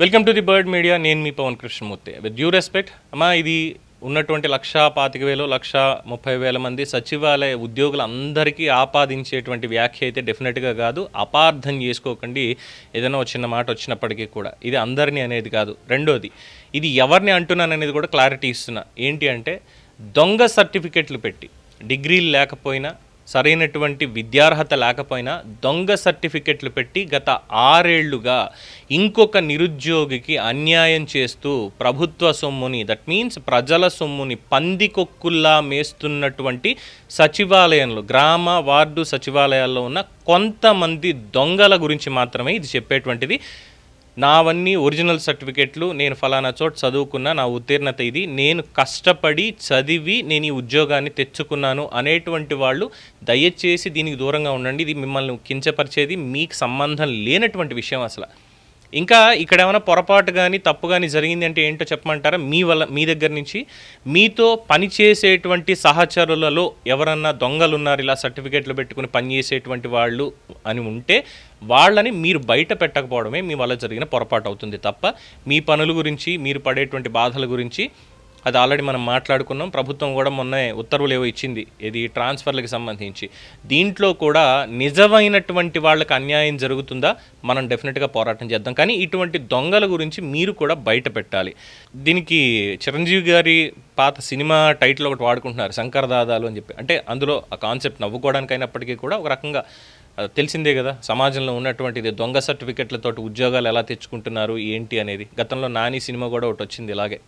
Welcome to the bird media నేను మీ Pavan Krishnamurthy. With due respect అమ్మా ఇది ఉన్నటువంటి లక్ష పాతిక వేలు లక్ష ముప్పై వేల మంది సచివాలయ ఉద్యోగులందరికీ ఆపాదించేటువంటి వ్యాఖ్య అయితే డెఫినెట్గా కాదు. అపార్థం చేసుకోకండి. ఏదైనా చిన్న మాట వచ్చినప్పటికీ కూడా. ఇది అందరినీ అనేది కాదు. రెండోది ఇది ఎవరిని అంటున్నాను అనేది కూడా క్లారిటీ ఇస్తున్నా. ఏంటి అంటే దొంగ సర్టిఫికెట్లు పెట్టి డిగ్రీలు లేకపోయినా సరైనటువంటి విద్యార్హత లేకపోయినా దొంగ సర్టిఫికెట్లు పెట్టి గత ఆరేళ్ళుగా ఇంకొక నిరుద్యోగికి అన్యాయం చేస్తూ ప్రభుత్వ సొమ్ముని దట్ మీన్స్ ప్రజల సొమ్ముని పందికొక్కుల్లా మేస్తున్నటువంటి సచివాలయంలో గ్రామ వార్డు సచివాలయాల్లో ఉన్న కొంతమంది దొంగల గురించి మాత్రమే ఇది చెప్పేటువంటిది. నావన్నీ ఒరిజినల్ సర్టిఫికెట్లు నేను ఫలానా చోట చదువుకున్న నా ఉత్తీర్ణత ఇది నేను కష్టపడి చదివి నేను ఈ ఉద్యోగాన్ని తెచ్చుకున్నాను అనేటువంటి వాళ్ళు దయచేసి దీనికి దూరంగా ఉండండి. ఇది మిమ్మల్ని కించపరిచేది మీకు సంబంధం లేనటువంటి విషయం అసలు. ఇంకా ఇక్కడ ఏమైనా పొరపాటు కానీ తప్పు కానీ జరిగింది అంటే ఏంటో చెప్పమంటారా? మీ వల్ల మీ దగ్గర నుంచి? మీతో పనిచేసేటువంటి సహచరులలో ఎవరన్నా దొంగలు ఉన్నారు ఇలా సర్టిఫికేట్లు పెట్టుకుని పనిచేసేటువంటి వాళ్ళు అని ఉంటే వాళ్ళని మీరు బయట పెట్టకపోవడమే మీ వల్ల జరిగిన పొరపాటు అవుతుంది తప్ప మీ పనుల గురించి మీరు పడేటువంటి బాధల గురించి అది ఆల్రెడీ మనం మాట్లాడుకున్నాం. ప్రభుత్వం కూడా మొన్న ఉత్తర్వులు ఏవో ఇచ్చింది. ఇది ట్రాన్స్ఫర్లకు సంబంధించి. దీంట్లో కూడా నిజమైనటువంటి వాళ్ళకి అన్యాయం జరుగుతుందా? మనం డెఫినెట్గా పోరాటం చేద్దాం. కానీ ఇటువంటి దొంగల గురించి మీరు కూడా బయట పెట్టాలి. దీనికి చిరంజీవి గారి పాత సినిమా టైటిల్ ఒకటి వాడుకుంటున్నారు. శంకర్ దాదాలు అని చెప్పి. అంటే అందులో ఆ కాన్సెప్ట్ నవ్వుకోవడానికి అయినప్పటికీ కూడా ఒక రకంగా అది తెలిసిందే కదా. సమాజంలో ఉన్నటువంటిది దొంగ సర్టిఫికెట్లతోటి ఉద్యోగాలు ఎలా తెచ్చుకుంటున్నారు? ఏంటి అనేది. గతంలో నాని సినిమా కూడా ఒకటి వచ్చింది ఇలాగే.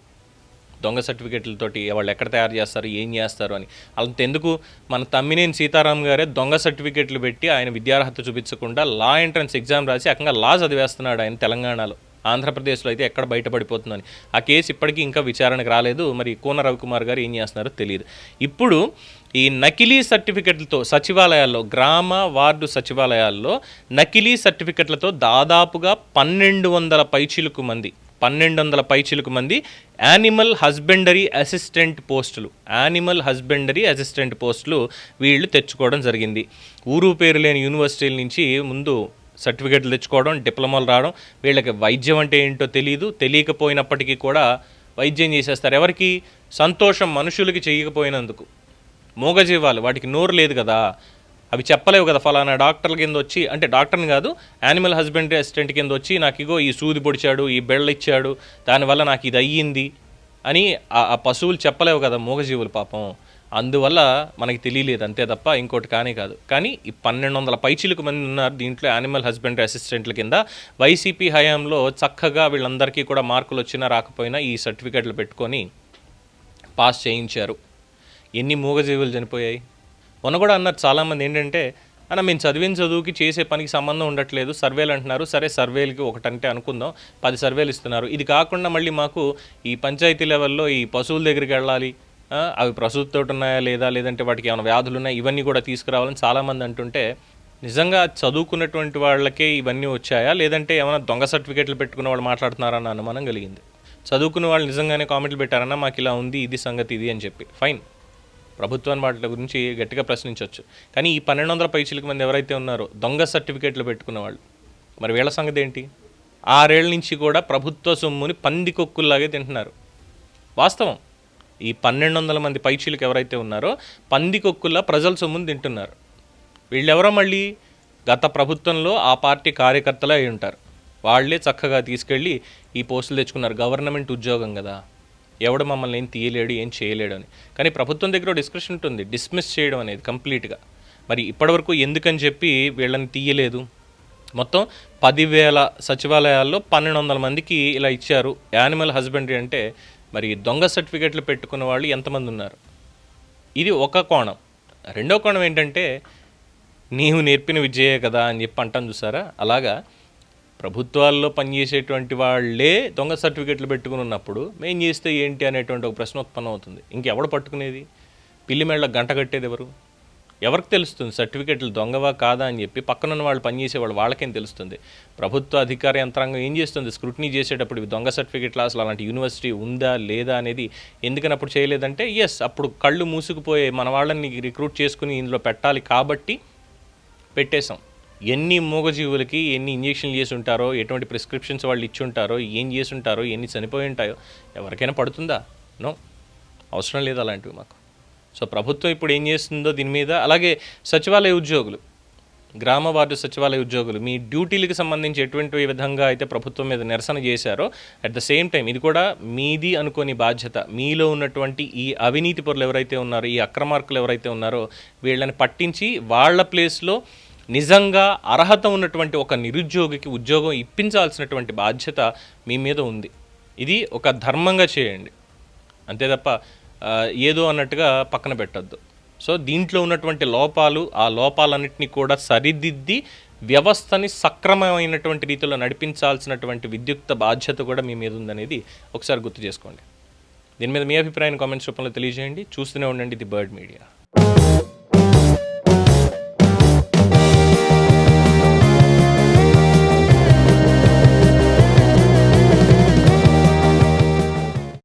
దొంగ సర్టిఫికెట్లతోటి వాళ్ళు ఎక్కడ తయారు చేస్తారు ఏం చేస్తారు అని. అంతెందుకు మన తమ్మినేని సీతారాం గారే దొంగ సర్టిఫికెట్లు పెట్టి ఆయన విద్యార్హత చూపించకుండా లా ఎంట్రన్స్ ఎగ్జామ్ రాసి అక్కడ లా చదివేస్తున్నాడు ఆయన తెలంగాణలో. ఆంధ్రప్రదేశ్లో అయితే ఎక్కడ బయటపడిపోతుందని. ఆ కేసు ఇప్పటికీ ఇంకా విచారణకు రాలేదు. మరి కోన రవికుమార్ గారు ఏం చేస్తున్నారో తెలియదు. ఇప్పుడు ఈ నకిలీ సర్టిఫికెట్లతో సచివాలయాల్లో గ్రామ వార్డు సచివాలయాల్లో నకిలీ సర్టిఫికెట్లతో దాదాపుగా పన్నెండు వందల పైచిలుకు మంది పన్నెండు వందల పైచిలుకు మంది యానిమల్ హస్బెండరీ అసిస్టెంట్ పోస్టులు. యానిమల్ హస్బెండరీ అసిస్టెంట్ పోస్టులు వీళ్ళు తెచ్చుకోవడం జరిగింది. ఊరు పేరు లేని యూనివర్సిటీల నుంచి ముందు సర్టిఫికెట్లు తెచ్చుకోవడం డిప్లొమాలు రావడం వీళ్ళకి వైద్యం అంటే ఏంటో తెలియదు తెలియకపోయినప్పటికీ కూడా వైద్యం చేసేస్తారు. ఎవరికి? సంతోషం మనుషులకి చేయకపోయినందుకు. మూగజీవాలు. వాటికి నోరు లేదు కదా. అవి చెప్పలేవు కదా ఫలానా డాక్టర్ల కింద వచ్చి అంటే డాక్టర్ని కాదు యానిమల్ హస్బెండరీ అసిస్టెంట్ కింద వచ్చి నాకు ఇగో ఈ సూది పొడిచాడు ఈ బెళ్ళ ఇచ్చాడు దానివల్ల నాకు ఇది అయ్యింది అని ఆ పశువులు చెప్పలేవు కదా మూగజీవులు పాపం. అందువల్ల మనకి తెలియలేదు అంతే తప్ప ఇంకోటి కానీ కాదు. కానీ ఈ పన్నెండు వందల పైచిలకు మంది ఉన్నారు దీంట్లో యానిమల్ హస్బెండరీ అసిస్టెంట్ల కింద. వైసీపీ హయాంలో చక్కగా వీళ్ళందరికీ కూడా మార్కులు వచ్చినా రాకపోయినా ఈ సర్టిఫికెట్లు పెట్టుకొని పాస్ చేయించారు. ఎన్ని మూగజీవులు చనిపోయాయి? మొన్న కూడా అన్నారు చాలామంది ఏంటంటే అన్న మేము చదివిన చదువుకి చేసే పనికి సంబంధం ఉండట్లేదు సర్వేలు అంటున్నారు. సరే సర్వేలకి ఒకటంటే అనుకుందాం పది సర్వేలు ఇస్తున్నారు. ఇది కాకుండా మళ్ళీ మాకు ఈ పంచాయతీ లెవెల్లో ఈ పశువుల దగ్గరికి వెళ్ళాలి. అవి ప్రసూతితో ఉన్నాయా లేదా? లేదంటే వాటికి ఏమైనా వ్యాధులు ఉన్నాయి? ఇవన్నీ కూడా తీసుకురావాలని చాలామంది అంటుంటే నిజంగా చదువుకున్నటువంటి వాళ్ళకే ఇవన్నీ వచ్చాయా? లేదంటే ఏమైనా దొంగ సర్టిఫికెట్లు పెట్టుకున్న వాళ్ళు మాట్లాడుతున్నారా అన్న అనుమానం కలిగింది. చదువుకున్న వాళ్ళు నిజంగానే కామెంట్లు పెట్టారన్నా మాకు ఇలా ఉంది ఇది సంగతి ఇది అని చెప్పి. ఫైన్. ప్రభుత్వాన్ని వాటి గురించి గట్టిగా ప్రశ్నించవచ్చు. కానీ ఈ పన్నెండు వందల పైచీలకు మంది ఎవరైతే ఉన్నారో దొంగ సర్టిఫికేట్లు పెట్టుకున్న వాళ్ళు మరి వీళ్ళ సంగతి ఏంటి? ఆరేళ్ళ నుంచి కూడా ప్రభుత్వ సొమ్ముని పందికొక్కుల్లాగే తింటున్నారు. వాస్తవం. ఈ పన్నెండు వందల మంది పైచీలకు ఎవరైతే ఉన్నారో పందికొక్కుల్లా ప్రజల సొమ్ముని తింటున్నారు. వీళ్ళెవరో మళ్ళీ? గత ప్రభుత్వంలో ఆ పార్టీ కార్యకర్తలే అయి ఉంటారు. వాళ్ళే చక్కగా తీసుకెళ్ళి ఈ పోస్టులు తెచ్చుకున్నారు. గవర్నమెంట్ ఉద్యోగం కదా. ఎవడు మమ్మల్ని ఏం తీయలేడు ఏం చేయలేడు అని. కానీ ప్రభుత్వం దగ్గర డిస్కషన్ ఉంటుంది. డిస్మిస్ చేయడం అనేది కంప్లీట్గా మరి ఇప్పటివరకు ఎందుకని చెప్పి వీళ్ళని తీయలేదు? మొత్తం పదివేల సచివాలయాల్లో పన్నెండు వందల మందికి ఇలా ఇచ్చారు. యానిమల్ హస్బెండరీ అంటే మరి దొంగ సర్టిఫికెట్లు పెట్టుకున్న వాళ్ళు ఎంతమంది ఉన్నారు? ఇది ఒక కోణం. రెండో కోణం ఏంటంటే నీవు నేర్పిన విద్యయే కదా అని చెప్పి అంటాను చూసారా? అలాగా ప్రభుత్వాల్లో పనిచేసేటువంటి వాళ్ళే దొంగ సర్టిఫికెట్లు పెట్టుకుని ఉన్నప్పుడు మేం చేస్తే ఏంటి అనేటువంటి ఒక ప్రశ్న ఉత్పన్నం అవుతుంది. ఇంకెవడు పట్టుకునేది? పిల్లి మెళ్ళ గంట కట్టేది ఎవరు? ఎవరికి తెలుస్తుంది? సర్టిఫికెట్లు దొంగవా కాదా అని చెప్పి పక్కనున్న వాళ్ళు పనిచేసే వాళ్ళు వాళ్ళకేం తెలుస్తుంది? ప్రభుత్వ అధికార యంత్రాంగం ఏం చేస్తుంది? స్క్రూటినీ చేసేటప్పుడు ఇవి దొంగ సర్టిఫికెట్లు అసలు అలాంటి యూనివర్సిటీ ఉందా లేదా అనేది ఎందుకని అప్పుడు చేయలేదంటే ఎస్ అప్పుడు కళ్ళు మూసుకుపోయే మన వాళ్ళని రిక్రూట్ చేసుకుని ఇందులో పెట్టాలి కాబట్టి పెట్టేశాం. ఎన్ని మూగజీవులకి ఎన్ని ఇంజెక్షన్లు చేసి ఉంటారో ఎటువంటి ప్రిస్క్రిప్షన్స్ వాళ్ళు ఇచ్చి ఉంటారో ఏం చేసి ఉంటారో ఎన్ని చనిపోయి ఉంటాయో ఎవరికైనా పడుతుందా? నో. అవసరం లేదు అలాంటివి మాకు. సో ప్రభుత్వం ఇప్పుడు ఏం చేస్తుందో దీని మీద అలాగే సచివాలయ ఉద్యోగులు గ్రామ వార్డు సచివాలయ ఉద్యోగులు మీ డ్యూటీలకు సంబంధించి ఎటువంటి విధంగా అయితే ప్రభుత్వం మీద నిరసన చేశారో అట్ ద సేమ్ టైం ఇది కూడా మీది అనుకోని బాధ్యత. మీలో ఉన్నటువంటి ఈ అవినీతి పొరలు ఎవరైతే ఉన్నారో ఈ అక్రమార్కులు ఎవరైతే ఉన్నారో వీళ్ళని పట్టించి వాళ్ళ ప్లేస్లో నిజంగా అర్హత ఉన్నటువంటి ఒక నిరుద్యోగికి ఉద్యోగం ఇప్పించాల్సినటువంటి బాధ్యత మీ మీద ఉంది. ఇది ఒక ధర్మంగా చేయండి. అంతే తప్ప ఏదో అన్నట్టుగా పక్కన పెట్టద్దు. సో దీంట్లో ఉన్నటువంటి లోపాలు ఆ లోపాలన్నింటినీ కూడా సరిదిద్ది వ్యవస్థని సక్రమమైనటువంటి రీతిలో నడిపించాల్సినటువంటి విద్యుక్త బాధ్యత కూడా మీ మీద ఉందనేది ఒకసారి గుర్తు చేసుకోండి. దీని మీద మీ అభిప్రాయాన్ని కామెంట్స్ రూపంలో తెలియజేయండి. చూస్తూనే ఉండండి ది బర్డ్ మీడియా.